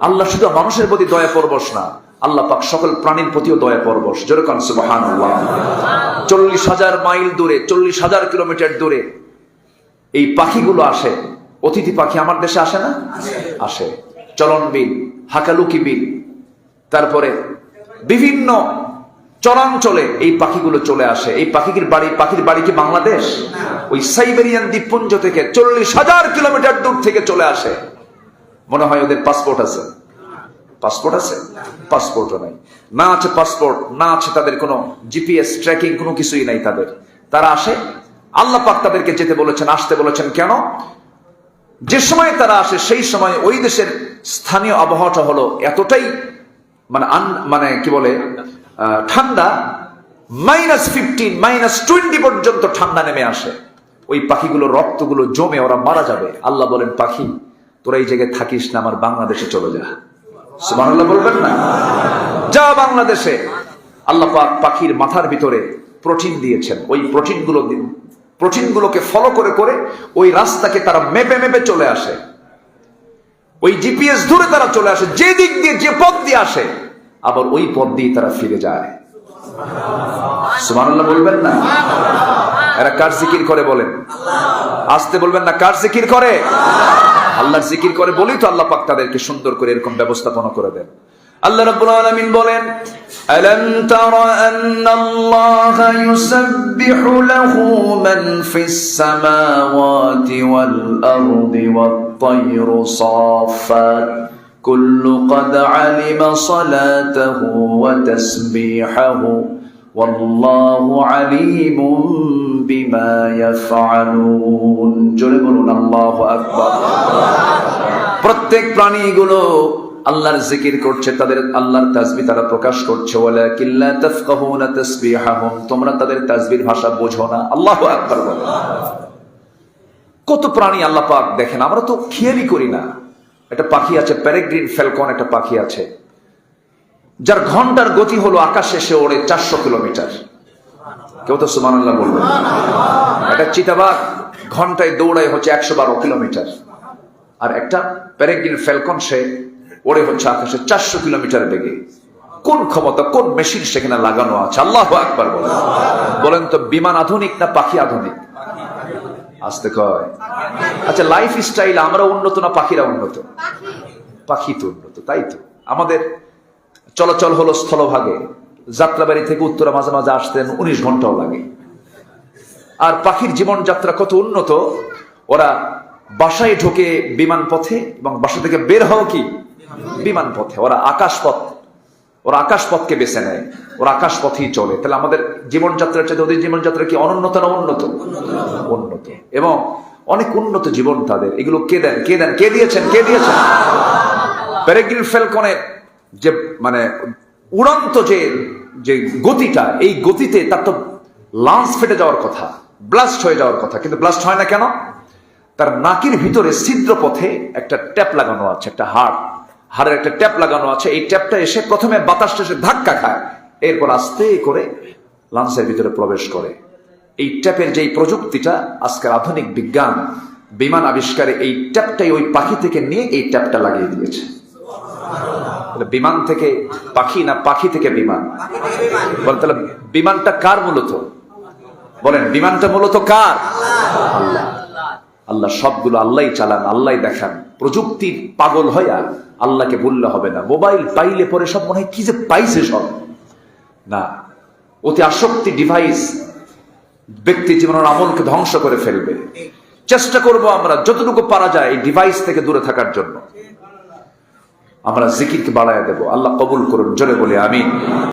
আল্লাহ শুধু মানুষের প্রতি দয়া পরবশ না, আল্লাহ পাক সকল প্রাণীর প্রতিও দয়া পরবশ। যেরকম সুবাহান চল্লিশ হাজার মাইল দূরে, চল্লিশ হাজার কিলোমিটার দূরে এই পাখিগুলো আসে। অতিথি পাখি আমার দেশে আসে না? আসে। চলন বিল, হাকালুকি বিল, তারপরে বিভিন্ন চরাঞ্চলে এই পাখিগুলো চলে আসে। এই পাখির বাড়ি পাখির বাড়ি কি বাংলাদেশ? ওই সাইবেরিয়ান দ্বীপপুঞ্জ থেকে চল্লিশ হাজার কিলোমিটার দূর থেকে চলে আসে। মনে হয় ওদের পাসপোর্ট আছে। পাসপোর্ট আছে? পাসপোর্টও নাই। না আছে পাসপোর্ট না আছে তাদের কোনো জিপিএস ট্র্যাকিং কোনো কিছুই নাই তাদের। তারা আসে, আল্লাহ পাক তাদেরকে যেতে বলেছেন, আসতে বলেছেন কেন? যে সময় তারা আসে, সেই সময় ওই দেশের স্থানীয় আবহাওয়াটা হলো এতটাই মানে আন- মানে কি বলে ঠান্ডা মাইনাস ফিফটিন মাইনাস টোয়েন্টি পর্যন্ত ঠান্ডা নেমে আসে। ওই পাখিগুলো, রক্তগুলো জমে ওরা মারা যাবে। আল্লাহ বলেন, পাখি তোরা এই জায়গায় থাকিস না, আমার বাংলাদেশে চলে যা। সুবহানাল্লাহ বলবেন না? যা বাংলাদেশে। আল্লাহ পাক পাখির মাথার ভিতরে প্রোটিন দিয়েছেন। ওই প্রোটিনগুলো প্রোটিনগুলোকে ফলো করে করে ওই রাস্তাকে তারা মেপে মেপে চলে আসে। ওই জিপিএস ধরে তারা চলে আসে, যে দিক দিয়ে, যে পথ দিয়ে আসে, আবার ওই পথ দিয়ে তারা ফিরে যায়। সুবহানাল্লাহ বলবেন না? এরা কার জিকির করে বলেন? আসতে বলবেন না, কার জিকির করে? আল্লাহর জিকির করে বলেই তো আল্লাহ পাক তাদেরকে সুন্দর করে এরকম ব্যবস্থাপনা করে দেন আল্লাহ রাব্বুল আলামিন বলেন আলাম তারা আন্নাল্লাহা ইউসাব্বিহু লাহু মান ফিস সামাওয়াতি ওয়াল আরদি ওয়াত তায়রু সাফাত كل قد علم صلاته وتسبيحه والله عليم বিমা ইয়াফআলুন। জোরে বলুন, আল্লাহু আকবার। প্রত্যেক প্রাণীগুলো আল্লাহর জিকির করছে, তাদের আল্লাহর তাসবি তারা প্রকাশ করছে। ওয়ালা কিল্লা তাসবিহাহুম। তোমরা তাদের তাজবির ভাষা বোঝো না। আল্লাহু আকবার বলো। কত প্রাণী আল্লাহ পাক দেখেন, আমরা তো খেয়ালই করি না। একটা পাখি আছে প্যারেগ্রিন ফ্যালকন একটা পাখি আছে। যার ঘণ্টার গতি হলো আকাশে সে ওড়ে চারশো কিলোমিটার। কেউ তো সুমান আল্লাহ বলবেন একটা চিতাবাঘ ঘন্টায় দৌড়ায় হচ্ছে একশো বারো কিলোমিটার। আর একটা প্যারেগ্রিন ফ্যালকন, সে ওড়ে হচ্ছে আকাশে চারশো কিলোমিটার বেগে। কোন ক্ষমতা, কোন মেশিন সেখানে লাগানো আছে? আল্লাহ একবার বলেন। বলেন তো, বিমান আধুনিক না পাখি আধুনিক? আসতে কয়। আচ্ছা লাইফ স্টাইল আমরা উন্নত না পাখিরা উন্নত? পাখি তো উন্নত, তাই তো। আমাদের চলাচল হলো স্থলভাগে। যাত্রাবাড়ি থেকে উত্তরা মাঝে মাঝে আসতেন উনিশ ঘন্টাও লাগে। আর পাখির জীবনযাত্রা কত উন্নত ওরা বাসায় ঢোকে বিমান পথে এবং বাসা থেকে বের হও কি? বিমান পথে। ওরা আকাশ পথ ওরা আকাশ পথকে বেছে নেয় ওরা আকাশ পথেই চলে। তাহলে আমাদের জীবনযাত্রার চাইতে ওদের জীবনযাত্রা কি অনুন্নত না উন্নত? উন্নত। এবং অনেক উন্নত জীবন তাদের। এগুলো কে দেন? কে দেন? কে দিয়েছেন? কে দিয়েছেন? ফেলকনের যে মানে উড়ন্ত যে যে গতিটা, এই গতিতে তার তো লাঞ্চ ফেটে যাওয়ার কথা ব্লাস্ট হয়ে যাওয়ার কথা। কিন্তু ব্লাস্ট হয় না কেন? তার নাকির ভিতরে ছিদ্র পথে একটা ট্যাপ লাগানো আছে, একটা হাড়। হাড়ের একটা ট্যাপ লাগানো আছে। এই ট্যাপটা এসে প্রথমে বাতাসটা এসে ধাক্কা খায়। এরপর আস্তে করে লাঞ্চের ভিতরে প্রবেশ করে। এই ট্যাপের যেই প্রযুক্তিটা, আজকের আধুনিক বিজ্ঞান বিমান আবিষ্কারে এই ট্যাপটাই ওই পাখি থেকে নিয়ে এই ট্যাপটা লাগিয়ে দিয়েছে। বিমান থেকে পাখি না পাখি থেকে বিমান? বলেন, তাহলে বিমানটা কার মূলত? বলেন, বিমানটা মূলত কার? আল্লাহ আল্লাহ সবগুলো আল্লাহই চালান আল্লাহই দেখান। প্রযুক্তির পাগল হইয়া আল্লাহকে বললে হবে না। মোবাইল পাইলে পরে সব মনে হয় কি যে পাইছে সব। না, অতি আসক্তি ডিভাইস ব্যক্তি জীবনের আমলকে ধ্বংস করে ফেলবে। চেষ্টা করব আমরা যতটুকু পারা যায় এই ডিভাইস থেকে দূরে থাকার জন্য। আমরা জিকিরকে বাড়ায় দেব। আল্লাহ কবুল করুন জোরে বলি আমিন।